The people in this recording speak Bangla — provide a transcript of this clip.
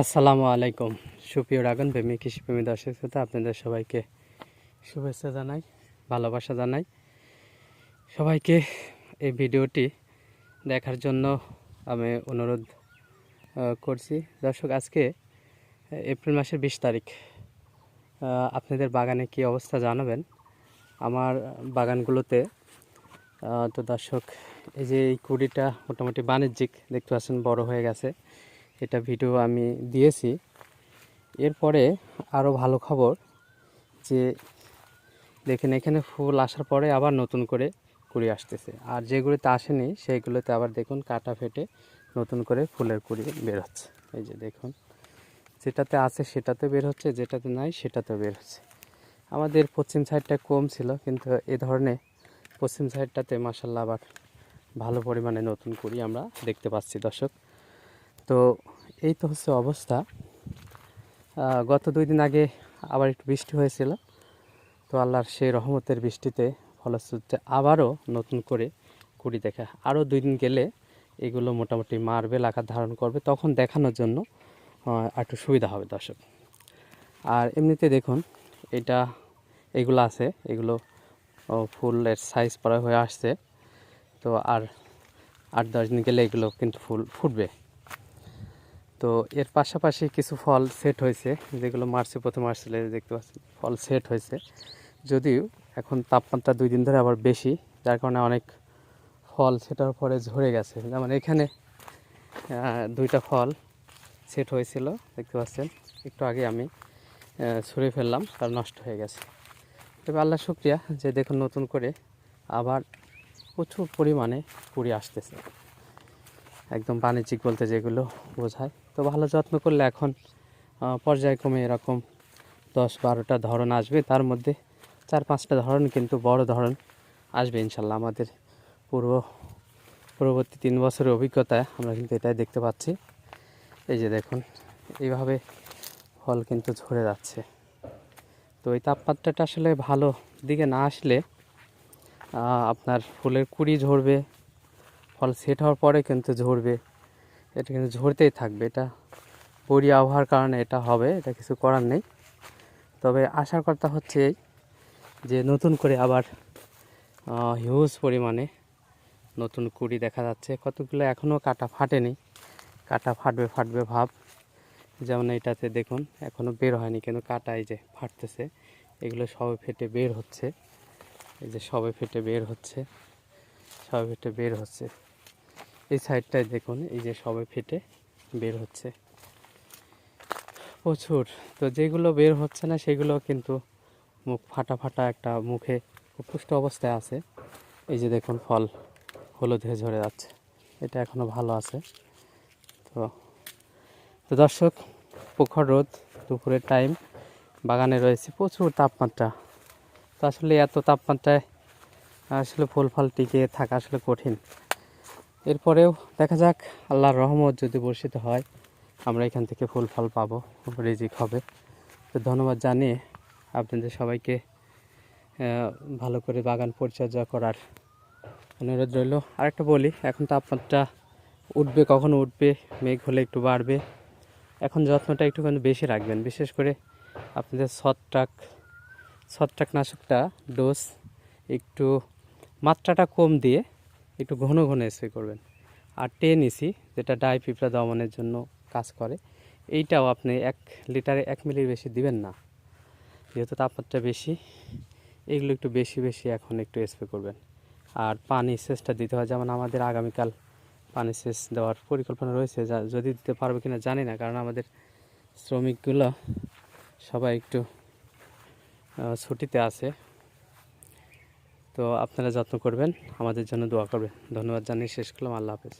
আসসালামু আলাইকুম। সুপ্রিয় রাগন প্রেমী, কৃষিপ্রেমী দর্শক শ্রোতা, আপনাদের সবাইকে শুভেচ্ছা জানাই, ভালোবাসা জানাই। সবাইকে এই ভিডিওটি দেখার জন্য আমি অনুরোধ করছি। দর্শক, আজকে এপ্রিল মাসের বিশ তারিখ আপনাদের বাগানে কি অবস্থা জানাবেন? আমার বাগানগুলোতে তো দর্শক, এই যে এই কুড়িটা মোটামুটি বাণিজ্যিক, দেখতে পাচ্ছেন, বড় হয়ে গেছে। এটা ভিডিও আমি দিয়েছি। এরপরে আরও ভালো খবর যে, দেখেন এখানে ফুল আসার পরে আবার নতুন করে কুড়ি আসতেছে। আর যেগুলোতে আসেনি, সেইগুলোতে আবার দেখুন কাটা ফেটে নতুন করে ফুলের কুড়ি বের হচ্ছে। এই যে দেখুন, যেটাতে আছে সেটাতে বের হচ্ছে, যেটাতে নাই সেটাতে বের হচ্ছে। আমাদের পশ্চিম সাইডটা কম ছিল, কিন্তু এ ধরনের পশ্চিম সাইডটাতে মাসাল্লাহ আবার ভালো পরিমাণে নতুন কুড়ি আমরা দেখতে পাচ্ছি, দর্শক। তো এই তো হচ্ছে অবস্থা। গত দুই দিন আগে আবার একটু বৃষ্টি হয়েছিল। তো আল্লাহর সেই রহমতের বৃষ্টিতে ফলশ্রুতিতে আবারও নতুন করে কুড়ি দেখা। আরও দুই দিন গেলে এগুলো মোটামুটি মার্বেল আকার ধারণ করবে। তখন দেখানোর জন্য একটু সুবিধা হবে দর্শক। আর এমনিতে দেখুন, এটা এগুলো আছে। এগুলো ফুলের সাইজ পড়া হয়ে আসছে। তো আর আট, দশ দিন গেলে এগুলো কিন্তু ফুল ফুটবে। তো এর পাশাপাশি কিছু ফল সেট হয়েছে, যেগুলো মার্চে প্রথম আসছিল দেখতে পাচ্ছেন, ফল সেট হয়েছে। যদিও এখন তাপমাত্রা দুই দিন ধরে আবার বেশি, যার কারণে অনেক ফল সেটার পরে ঝরে গেছে। যেমন এখানে দুইটা ফল সেট হয়েছিল, দেখতে পাচ্ছেন। একটু আগে আমি ছুঁড়ে ফেললাম, তার নষ্ট হয়ে গেছে। তবে আল্লাহ শুক্রিয়া যে দেখুন নতুন করে আবার প্রচুর পরিমাণে কুড়ি আসতেছে। একদম বাণিজ্যিক বলতে যেগুলো বোঝায়। তো ভালো যত্ন করলে এখন পর্যায়ক্রমে এরকম দশ বারোটা ধরন আসবে। তার মধ্যে চার পাঁচটা ধরন কিন্তু বড় ধরন আসবে ইনশাল্লাহ আমাদের পূর্ব পূর্ববর্তী তিন বছরের অভিজ্ঞতায় আমরা কিন্তু এটাই দেখতে পাচ্ছি। এই যে দেখুন, এইভাবে ফল কিন্তু ঝরে যাচ্ছে। তো এই তাপমাত্রাটা আসলে ভালো দিকে না আসলে আপনার ফুলের কুড়ি ঝরবে ফল সেট হওয়ার পরে কিন্তু ঝরবে। এটা কিন্তু ঝরতেই থাকবে। এটা বড়ি আবহাওয়ার কারণে এটা হবে, এটা কিছু করার নেই। তবে আশার কথা হচ্ছে যে নতুন করে আবার হিউজ পরিমাণে নতুন কুড়ি দেখা যাচ্ছে। কতগুলো এখনও কাটা ফাটেনি। কাটা ফাটবে ফাটবে ভাব। যেমন এটাতে দেখুন, এখনও বের হয়নি, কিন্তু কাটা এই যে ফাটতেছে, এগুলো সবে ফেটে বের হচ্ছে। এই যে সবে ফেটে বের হচ্ছে, সবে ফেটে বের হচ্ছে। এই সাইডটায় দেখুন, এই যে সবে ফেটে বের হচ্ছে। প্রচুর। তো যেগুলো বের হচ্ছে না, সেগুলো কিন্তু মুখ ফাটা ফাটা একটা মুখে পুষ্ট অবস্থায় আছে। এই যে দেখুন, ফল হলুদ হয়ে ঝরে যাচ্ছে। এটা এখনও ভালো আছে। তো তো দর্শক প্রখর রোদ, দুপুরের টাইম, বাগানে রয়েছে প্রচুর তাপমাত্রা। তো আসলে এত তাপমাত্রায় আসলে ফুল ফল টিকে থাকা আসলে কঠিন। এরপরেও দেখা যাক, আল্লাহর রহমত যদি বর্ষিত হয়, আমরা এখান থেকে ফুল ফল পাবো, রিজিক হবে। তো ধন্যবাদ জানিয়ে আপনাদের সবাইকে ভালো করে বাগান পরিচর্যা করার অনুরোধ রইল। আরেকটা বলি, এখন তাপমাত্রা উঠবে, কখন উঠবে, মেঘ হলে একটু বাড়বে। এখন যত্নটা একটুখানি বেশি রাখবেন, বিশেষ করে আপনাদের ছত্রাক, ছত্রাকনাশকটা ডোজ একটু মাত্রাটা কম দিয়ে একটু ঘন ঘন স্প্রে করবেন। আর টেন ইসি যেটা ডাই পিঁপড়া দমনের জন্য কাজ করে, এইটাও আপনি এক লিটারে এক মিলির বেশি দিবেন না। যেহেতু তাপমাত্রা বেশি, এগুলো একটু বেশি বেশি এখন একটু স্প্রে করবেন। আর পানি সেচটা দিতে হয়, যেমন আমাদের আগামীকাল পানি সেচ দেওয়ার পরিকল্পনা রয়েছে, যা যদি দিতে পারব কিনা জানি না, কারণ আমাদের শ্রমিকগুলো সবাই একটু ছুটিতে আছে। তো আপনারা যত্ন করবেন। আমাদের জন্য দোয়া করবেন। ধন্যবাদ জানিয়ে শেষ করলাম। আল্লাহ হাফেজ।